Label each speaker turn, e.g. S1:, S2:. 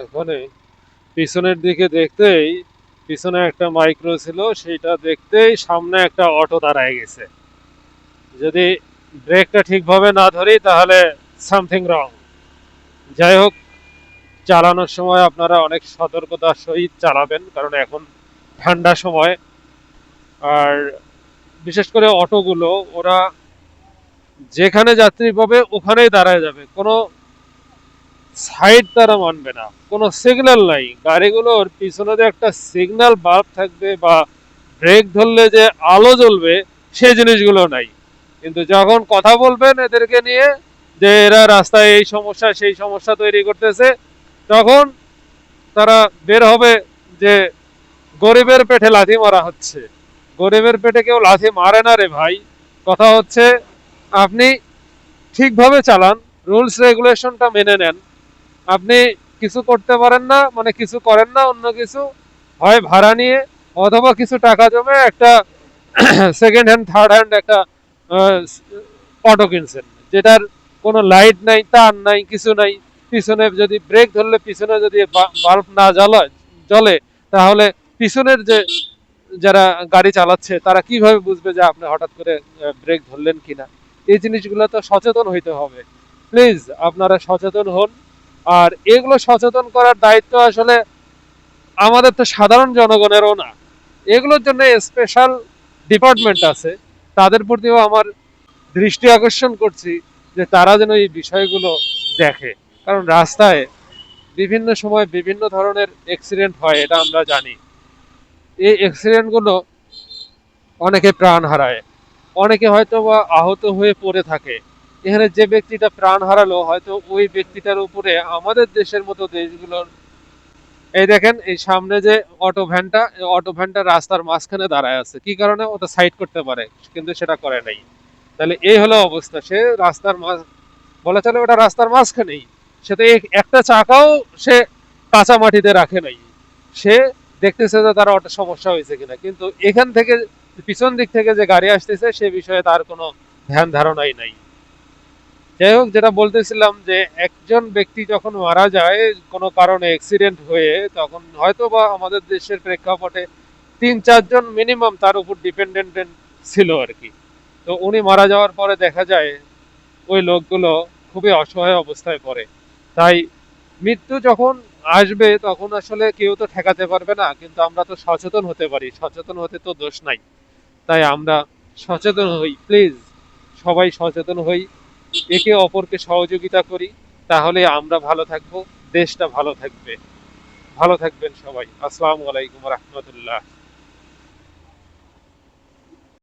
S1: এখানে পিছনের দিকে দেখতেই পিছনে একটা মাইক্রো ছিল সেটা দেখতেই সামনে একটা অটো দাঁড়ায় গেছে। যদি ব্রেকটা ঠিকভাবে না ধরি, তাহলে সামথিং রং। যাই হোক, চালানোর সময় আপনারা অনেক সতর্কতার সহিত চালাবেন, কারণ এখন ঠান্ডা সময়। আর বিশেষ করে অটোগুলো, ওরা যেখানে যাত্রী পাবে, ওখানেই দাঁড়ায় যাবে। কোনো সাইড তারা মানবে না। কোনো সিগন্যাল নাই। গাড়িগুলোর পিছনে যে একটা সিগন্যাল বাল্ব থাকবে বা ব্রেক ধরলে যে আলো জ্বলবে সেই জিনিসগুলো নাই। কিন্তু যখন কথা বলবেন এদেরকে নিয়ে যে এরা রাস্তায় এই সমস্যা, সেই সমস্যা তৈরি করতেছে, তখন তারা বের হবে যে গরিবের পেটে লাথি মারা হচ্ছে। গরিবের পেটে কেউ লাথি মারে না রে ভাই। কথা হচ্ছে, আপনি ঠিকভাবে চালান রুলস রেগুলেশনটা মেনে নেন। আপনি কিছু করতে পারেন না মানে কিছু করেন না, অন্য কিছু হয় ভাড়া নিয়ে, অথবা কিছু টাকা জমে একটা সেকেন্ড হ্যান্ড থার্ড হ্যান্ড একটা অটো কিনছেন। যেটার কোনো লাইট নাই, তার নাই, কিছু নাই, পিছনে যদি ব্রেক ধরলে পিছনে যদি বাল্ব না জ্বলায়, জ্বলে, তাহলে পিছনের যে, যারা গাড়ি চালাচ্ছে, তারা কীভাবে বুঝবে যে আপনি হঠাৎ করে ব্রেক ধরলেন কিনা? এই জিনিসগুলো তো সচেতন হইতে হবে। প্লিজ আপনারা সচেতন হন। আর এগুলো সচেতন করার দায়িত্ব আসলে আমাদের তো সাধারণ জনগণেরও না। এগুলোর জন্য স্পেশাল ডিপার্টমেন্ট আছে। তাদের প্রতিও আমার দৃষ্টি আকর্ষণ করছি যে তারা যেন এই বিষয়গুলো দেখে। কারণ রাস্তায় বিভিন্ন সময় বিভিন্ন ধরনের অ্যাক্সিডেন্ট হয়, এটা আমরা জানি। এই অ্যাক্সিডেন্টগুলো অনেকে প্রাণ হারায়। অনেকে হয়তো বা আহত হয়ে পড়ে থাকে। এখানে যে ব্যক্তিটা প্রাণ হারালো, হয়তো ওই ব্যক্তিটার উপরে আমাদের দেশের মতো দেশগুলোর এই দেখেন, এই সামনে যে অটো ভ্যানটা অটো ভ্যানটা রাস্তার মাঝখানে দাঁড়ায় আছে। কি কারণে? ওটা সাইড করতে পারে, কিন্তু সেটা করে নাই। তাহলে এই হলো অবস্থা। সে রাস্তার বলা চলে ওটা রাস্তার মাঝখানেই। সে তো একটা চাকাও সে কাঁচা মাটিতে রাখে নাই। সে দেখতেছে যে তার অটো সমস্যা হয়েছে কিনা। কিন্তু এখান থেকে পিছন দিক থেকে যে গাড়ি আসতেছে, সে বিষয়ে তার কোনো ধ্যান ধারণাই নাই। যাই হোক, যেটা বলতেছিলাম যে একজন ব্যক্তি যখন মারা যায়, কোনো কারণে অ্যাক্সিডেন্ট হয়ে, তখন হয়তো বা আমাদের দেশের প্রেক্ষাপটে তিন, চারজন মিনিমাম তার উপর ডিপেন্ডেন্ট ছিল আর কি। তো উনি মারা যাওয়ার পরে দেখা যায়, ওই লোকগুলো খুবই অসহায় অবস্থায় পড়ে। তাই মৃত্যু যখন আসবে, তখন আসলে কেউ তো ঠেকাতে পারবে না, কিন্তু আমরা তো সচেতন হতে পারি। সচেতন হতে তো দোষ নাই। তাই আমরা সচেতন হই। প্লিজ, সবাই সচেতন হই। একে অপরকে সহযোগিতা করি, তাহলে আমরা ভালো থাকব, দেশটা ভালো থাকবে। ভালো থাকবেন সবাই। আসসালামু আলাইকুম রহমতুল্লাহ।